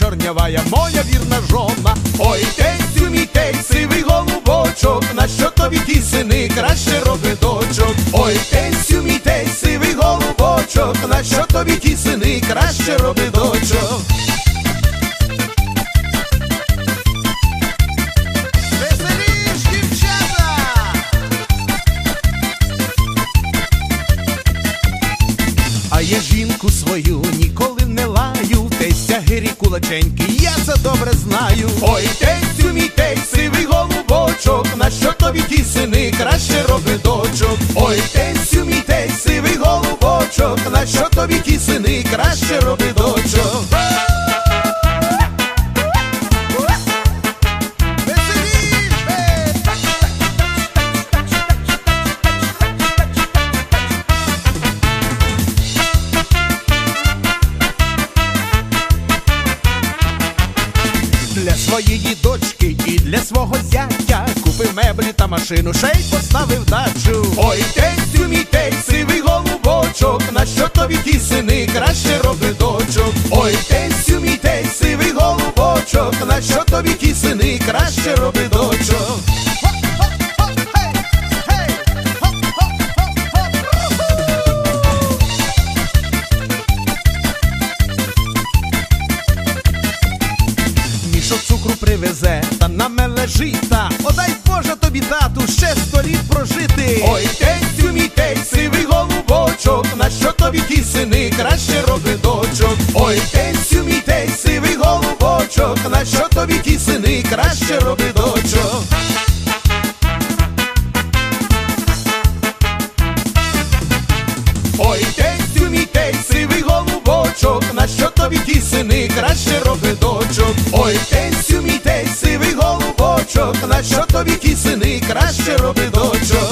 чорнявая, моя вірна жона. Ой, тейцю мій тей, сивий голубочок, на що тобі ті сини, краще роби дочок. Ой, тейцю мій тей, сивий голубочок, на що тобі ті сини, краще роби дочок. А я жінку свою ніколи не тестя я це добре знаю. Ой, тестю мій тей, сивий голубочок, на що тобі ті сини, краще роби дочок. Ой, своєї дочки і для свого зятя купив меблі та машину, ще й поставив дачу. Ой, тестю мій тей, сивий голубочок, на що тобі ті сини, краще роби дочок. Ой, тестю мій тей, сивий голубочок, на що тобі ті сини, краще роби дочок. Мішок цукру привезе та на намеле жита. Одай Боже тобі тату, ще сто літ прожити. Ой, тестю мій тей, сивий голубочок, на що тобі ті сини, краще роби дочок. Ой, тестю мій тей, сивий голубочок, на що тобі ті сини, краще роби дочок. Ой, тестю мій тей, сивий голубочок, на що тобі ті сини, краще роби краще роби дочо.